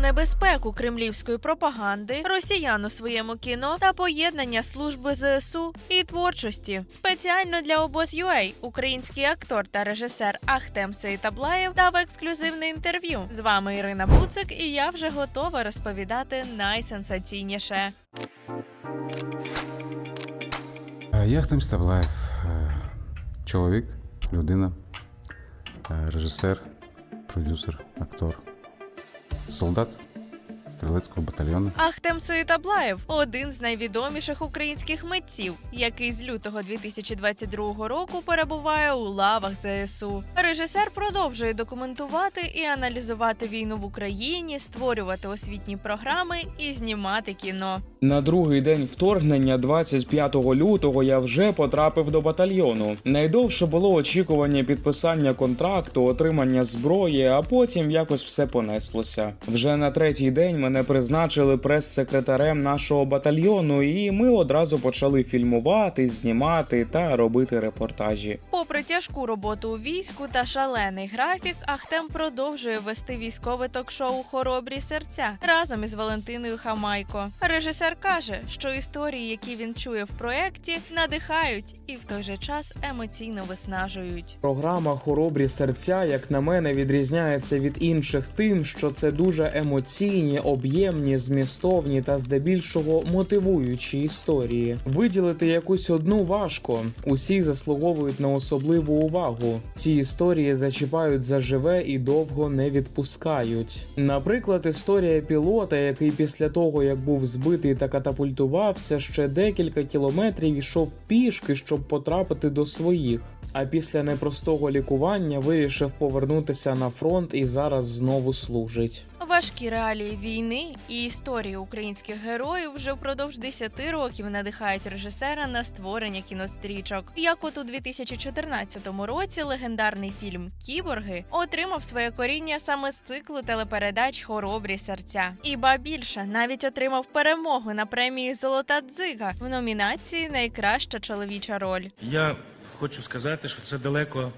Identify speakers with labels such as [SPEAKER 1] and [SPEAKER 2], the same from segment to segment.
[SPEAKER 1] небезпеку кремлівської пропаганди, росіян у своєму кіно та поєднання служби ЗСУ і творчості. Спеціально для обоз.UA український актор та режисер Ахтем Сейтаблаєв дав ексклюзивне інтерв'ю. З вами Ірина Буцик, і я вже готова розповідати найсенсаційніше.
[SPEAKER 2] Е, Я Ахтем Ставлаєв, е, чоловік, людина, е, режисер, продюсер, актор, солдат стрілецького батальйону.
[SPEAKER 1] Ахтем Сейтаблаєв один з найвідоміших українських митців, який з лютого 2022 року перебуває у лавах ЗСУ. Режисер продовжує документувати і аналізувати війну в Україні, створювати освітні програми і знімати кіно.
[SPEAKER 3] На другий день вторгнення, 25 лютого, я вже потрапив до батальйону. Найдовше було очікування підписання контракту, отримання зброї, а потім якось все понеслося. Вже на третій день мене призначили прес-секретарем нашого батальйону, і ми одразу почали фільмувати, знімати та робити репортажі.
[SPEAKER 1] Попри тяжку роботу у війську та шалений графік, Ахтем продовжує вести військове ток-шоу Хоробрі серця разом із Валентиною Хамайко. Режисер каже, що історії, які він чує в проєкті, надихають і в той же час емоційно виснажують.
[SPEAKER 3] Програма Хоробрі серця, як на мене, відрізняється від інших тим, що це дуже емоційні, об'ємні, змістовні та здебільшого мотивуючі історії. Виділити якусь одну важко. Усі заслуговують на особливу увагу. Ці історії зачіпають заживе і довго не відпускають. Наприклад, історія пілота, який після того як був збитий та катапультувався, ще декілька кілометрів йшов пішки, щоб потрапити до своїх. А після непростого лікування вирішив повернутися на фронт і зараз знову служить.
[SPEAKER 1] Важкі реалії війни і історії українських героїв вже впродовж 10 років надихають режисера на створення кінострічок. Як от у 2014 році легендарний фільм Кіборги отримав своє коріння саме з циклу телепередач Хоробрі серця. І ба більше навіть отримав перемогу на премії Золота дзига в номінації Найкраща чоловіча роль.
[SPEAKER 4] Я хочу сказати, що це далеко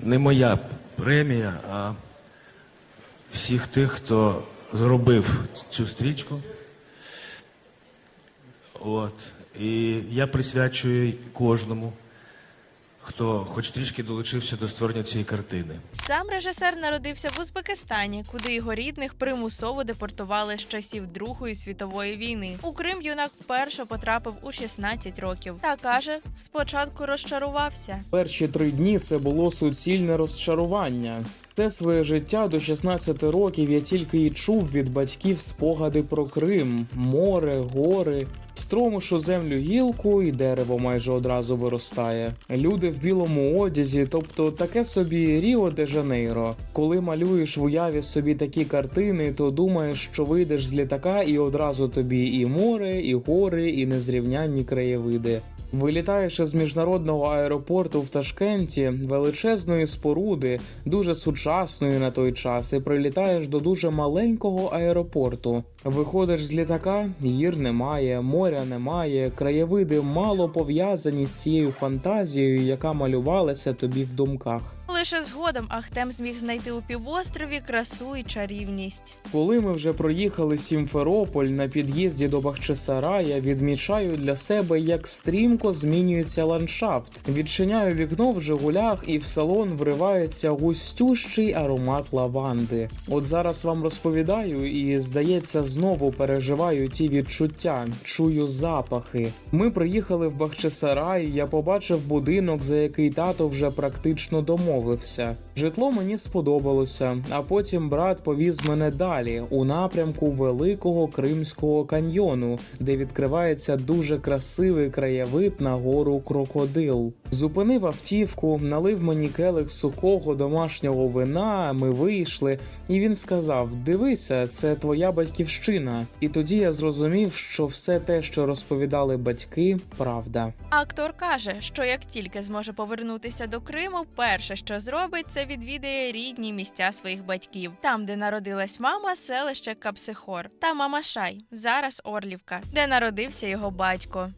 [SPEAKER 4] не моя премія, а всіх тих, хто зробив цю стрічку. От. І я присвячую кожному, хто хоч трішки долучився до створення цієї картини.
[SPEAKER 1] Сам режисер народився в Узбекистані, куди його рідних примусово депортували з часів Другої світової війни. У Крим юнак вперше потрапив у 16 років. Та каже, спочатку розчарувався.
[SPEAKER 3] Перші три дні це було суцільне розчарування. Все своє життя до 16 років я тільки й чув від батьків спогади про Крим, море, гори. Стромушу землю гілку, і дерево майже одразу виростає. Люди в білому одязі, тобто таке собі Ріо де Жанейро. Коли малюєш в уяві собі такі картини, то думаєш, що вийдеш з літака, і одразу тобі і море, і гори, і незрівнянні краєвиди. Вилітаєш з міжнародного аеропорту в Ташкенті, величезної споруди, дуже сучасної на той час, і прилітаєш до дуже маленького аеропорту. Виходиш з літака, гір немає, моря немає, краєвиди мало пов'язані з цією фантазією, яка малювалася тобі в думках.
[SPEAKER 1] Лише згодом Ахтем зміг знайти у півострові красу і чарівність.
[SPEAKER 3] Коли ми вже проїхали Сімферополь на під'їзді до Бахчисарая, відмічаю для себе, як стрімко змінюється ландшафт. Відчиняю вікно в Жигулях, і в салон вривається густющий аромат лаванди. От зараз вам розповідаю, і здається, знову переживаю ті відчуття, чую запахи. Ми приїхали в Бахчисарай. Я побачив будинок, за який тато вже практично домовився. Житло мені сподобалося, а потім брат повіз мене далі у напрямку великого Кримського каньйону, де відкривається дуже красивий краєвид на гору Крокодил. Зупинив автівку, налив мені келих сухого домашнього вина. Ми вийшли, і він сказав: Дивися, це твоя батьківщина. І тоді я зрозумів, що все те, що розповідали батьки, правда.
[SPEAKER 1] Актор каже, що як тільки зможе повернутися до Криму, перше, що зробить, це відвідає рідні місця своїх батьків. Там, де народилась мама, селище Капсихор, та мама Шай, зараз Орлівка, де народився його батько.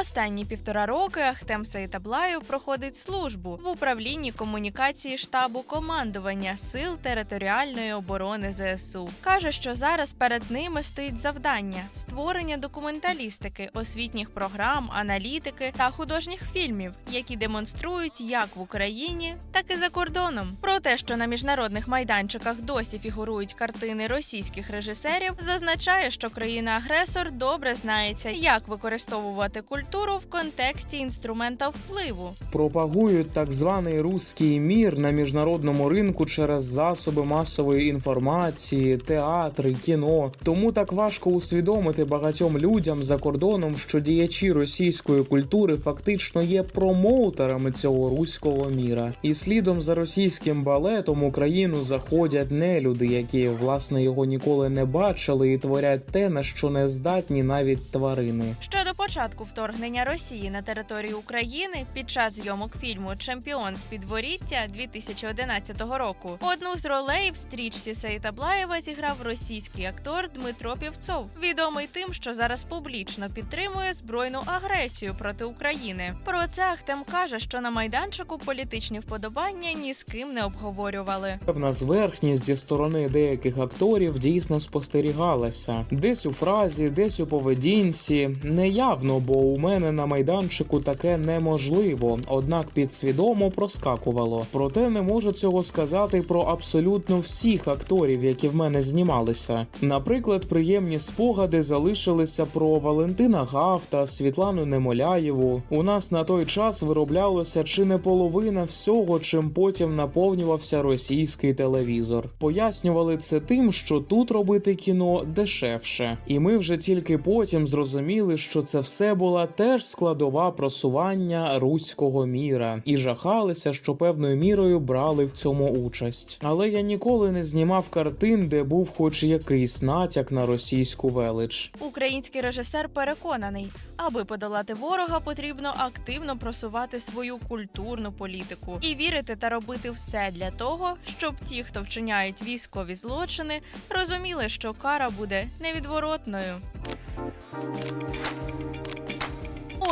[SPEAKER 1] Останні півтора роки Ахтем Саїтаблаєв проходить службу в управлінні комунікації штабу командування сил територіальної оборони ЗСУ. каже, що зараз перед ними стоїть завдання створення документалістики, освітніх програм, аналітики та художніх фільмів, які демонструють як в Україні, так і за кордоном. Про те, що на міжнародних майданчиках досі фігурують картини російських режисерів, зазначає, що країна-агресор добре знається, як використовувати культуру в контексті інструмента впливу.
[SPEAKER 3] пропагують так званий руський мір на міжнародному ринку через засоби масової інформації, театри, кіно. Тому так важко усвідомити багатьом людям за кордоном, що діячі російської культури фактично є промоутерами цього руського міра. І слідом за російським балетом Україну заходять нелюди, які власне його ніколи не бачили, і творять те, на що не здатні навіть тварини.
[SPEAKER 1] Ще до початку вторгнення Росії на територію України під час зйомок фільму Чемпіон з підворіття 2011 року одну з ролей в стрічці Саїтаблаєва зіграв російський актор Дмитро Півцов, відомий тим, що зараз публічно підтримує збройну агресію проти України. Про це Ахтем каже, що на майданчику політичні вподобання ні з ким не обговорювали.
[SPEAKER 3] Певна зверхність зі сторони деяких акторів дійсно спостерігалася. Десь у фразі, десь у поведінці. Неявно, бо у мене на майданчику таке неможливо, однак підсвідомо проскакувало. Проте не можу цього сказати про абсолютно всіх акторів, які в мене знімалися. Наприклад, приємні спогади залишилися про Валентина Гафта, Світлану Немоляєву. У нас на той час вироблялося чи не половина всього, чим потім наповнювався російський телевізор. Пояснювали це тим, що тут робити кіно дешевше, і ми вже тільки потім зрозуміли, що це все була теж складова просування руського міра, і жахалися, що певною мірою брали в цьому участь. Але я ніколи не знімав картин, де був хоч якийсь натяк на російську велич.
[SPEAKER 1] Український режисер переконаний, аби подолати ворога, потрібно активно просувати свою культурну політику і вірити та робити все для того, щоб ті, хто вчиняють військові злочини, розуміли, що кара буде невідворотною.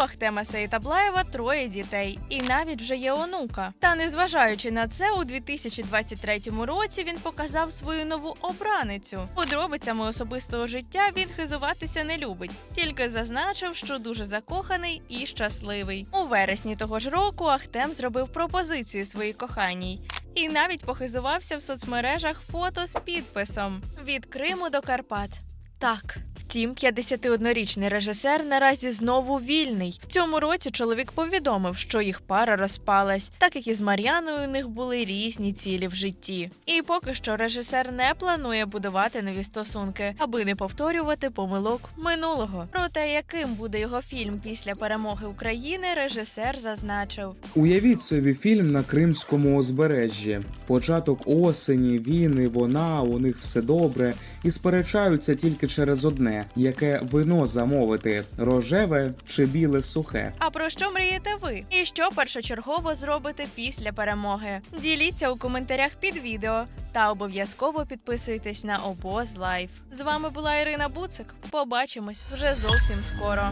[SPEAKER 1] Ахтема Сеїтаблаєва троє дітей, і навіть вже є онука. Та незважаючи на це, у 2023 році він показав свою нову обраницю. Подробицями особистого життя він хизуватися не любить, тільки зазначив, що дуже закоханий і щасливий. У вересні того ж року Ахтем зробив пропозицію своїй коханій. І навіть похизувався в соцмережах фото з підписом від Криму до Карпат. Так, втім, 51-річний режисер наразі знову вільний. В цьому році чоловік повідомив, що їх пара розпалась, так як і з Мар'яною у них були різні цілі в житті. І поки що режисер не планує будувати нові стосунки, аби не повторювати помилок минулого. Про те, яким буде його фільм після перемоги України, режисер зазначив.
[SPEAKER 3] Уявіть собі фільм на Кримському узбережжі. Початок осені, він і вона, у них все добре, і сперечаються тільки через одне: яке вино замовити рожеве чи біле сухе.
[SPEAKER 1] А про що мрієте ви? І що першочергово зробите після перемоги? Діліться у коментарях під відео та обов'язково підписуйтесь на обоз лайф. З вами була Ірина Буцик. Побачимось вже зовсім скоро.